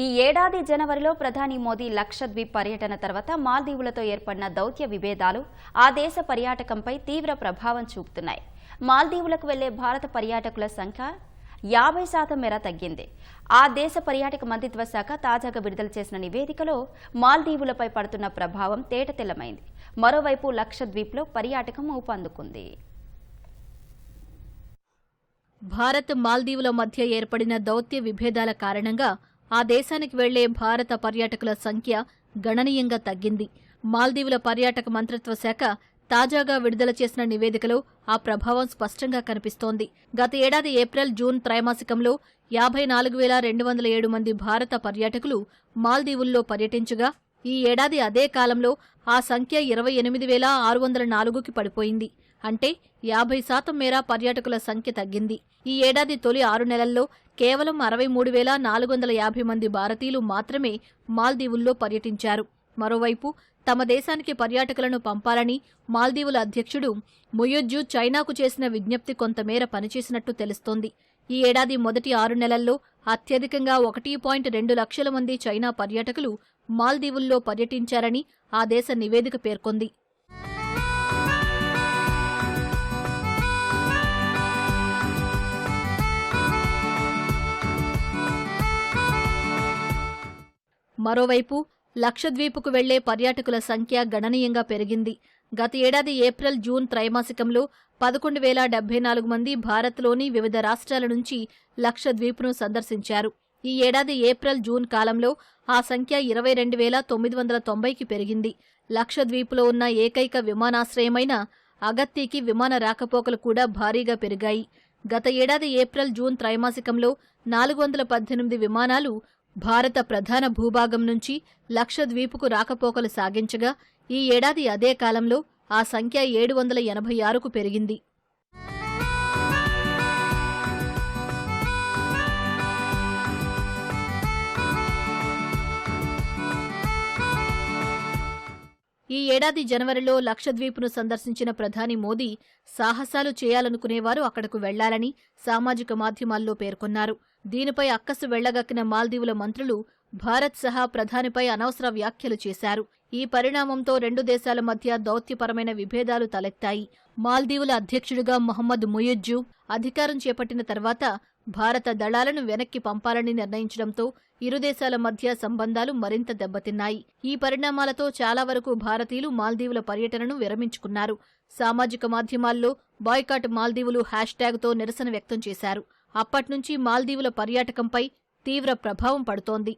ఈ ఏడాది జనవరిలో ప్రధాని మోదీ లక్షద్వీప్ పర్యటన తర్వాత మాల్దీవులతో ఏర్పడిన దౌత్య విభేదాలు ఆ దేశ పర్యాటకంపై తీవ్ర ప్రభావం చూపుతున్నాయి. మాల్దీవులకు వెళ్ళే భారత పర్యాటకుల సంఖ్య యాభై శాతం మేర తగ్గింది. ఆ దేశ పర్యాటక మంత్రిత్వ శాఖ తాజాగా విడుదల చేసిన నివేదికలో మాల్దీవులపై పడుతున్న ప్రభావం తేటతెల్లమైంది. మరోవైపు లక్షద్వీప్లో పర్యాటకం ఊపందుకుంది. భారత్ మాల్దీవుల మధ్య ఏర్పడిన దౌత్య విభేదాల కారణంగా ఆ దేశానికి వెళ్ళే భారత పర్యాటకుల సంఖ్య గణనీయంగా తగ్గింది. మాల్దీవుల పర్యాటక మంత్రిత్వ శాఖ తాజాగా విడుదల చేసిన నివేదికలో ఆ ప్రభావం స్పష్టంగా కనిపిస్తోంది. గత ఏడాది ఏప్రిల్ జూన్ త్రైమాసికంలో యాభై నాలుగు వేల రెండు వందల ఏడు మంది భారత పర్యాటకులు మాల్దీవుల్లో పర్యటించగా ఈ ఏడాది అదే కాలంలో ఆ సంఖ్య ఇరవై ఎనిమిది వేల ఆరు వందల నాలుగుకి పడిపోయింది. అంటే యాభై శాతం మేర పర్యాటకుల సంఖ్య తగ్గింది. ఈ ఏడాది తొలి ఆరు నెలల్లో కేవలం అరవై మూడు వేల నాలుగు వందల యాభై మంది భారతీయులు మాత్రమే మాల్దీవుల్లో పర్యటించారు. మరోవైపు తమ దేశానికి పర్యాటకులను పంపాలని మాల్దీవుల అధ్యక్షుడు ముయుజ్జు చైనాకు చేసిన విజ్ఞప్తి కొంతమేర పనిచేసినట్టు తెలుస్తోంది. ఈ ఏడాది మొదటి ఆరు నెలల్లో అత్యధికంగా ఒకటి పాయింట్ రెండు లక్షల మంది చైనా పర్యాటకులు మాల్దీవుల్లో పర్యటించారని ఆ దేశ నివేదిక పేర్కొంది. మరోవైపు లక్షద్వీపుకు వెళ్ళే పర్యాటకుల సంఖ్య గణనీయంగా పెరిగింది. గత ఏడాది ఏప్రిల్ జూన్ త్రైమాసికంలో పదకొండు వేల డెబ్బై నాలుగు మంది భారత్లోని వివిధ రాష్ట్రాల నుంచి లక్షద్వీప్ను సందర్శించారు. ఈ ఏడాది ఏప్రిల్ జూన్ కాలంలో ఆ సంఖ్య ఇరవై రెండు వేల తొమ్మిది వందల తొంభైకి పెరిగింది. లక్షద్వీపులో ఉన్న ఏకైక విమానాశ్రయమైన అగత్తీకి విమాన రాకపోకలు కూడా భారీగా పెరిగాయి. గత ఏడాది ఏప్రిల్ జూన్ త్రైమాసికంలో నాలుగు వందల పద్దెనిమిది విమానాలు భారత ప్రధాన భూభాగం నుంచి లక్షద్వీపుకు రాకపోకలు సాగించగా ఈ ఏడాది అదే కాలంలో ఆ సంఖ్య ఏడు వందల ఎనభై ఆరుకు పెరిగింది. ఈ ఏడాది జనవరిలో లక్షద్వీప్ను సందర్శించిన ప్రధాని మోదీ సాహసాలు చేయాలనుకునేవారు అక్కడకు వెళ్ళాలని సామాజిక మాధ్యమాల్లో పేర్కొన్నారు. దీనిపై అక్కసు వెళ్ళగక్కిన మాల్దీవుల మంత్రులు భారత్ సహా ప్రధానిపై అనవసర వ్యాఖ్యలు చేశారు. ఈ పరిణామంతో రెండు దేశాల మధ్య దౌత్యపరమైన విభేదాలు తలెత్తాయి. మాల్దీవుల అధ్యక్షుడిగా మహమ్మద్ ముయుజ్జు అధికారం చేపట్టిన తర్వాత భారత దళాలను వెనక్కి పంపాలని నిర్ణయించడంతో ఇరు దేశాల మధ్య సంబంధాలు మరింత దెబ్బతిన్నాయి. ఈ పరిణామాలతో చాలా వరకు భారతీయులు మాల్దీవుల పర్యటనను విరమించుకున్నారు. సామాజిక మాధ్యమాల్లో బాయ్కాట్ మాల్దీవులు హ్యాష్ ట్యాగ్తో నిరసన వ్యక్తం చేశారు. అప్పట్నుంచి మాల్దీవుల పర్యాటకంపై తీవ్ర ప్రభావం పడుతోంది.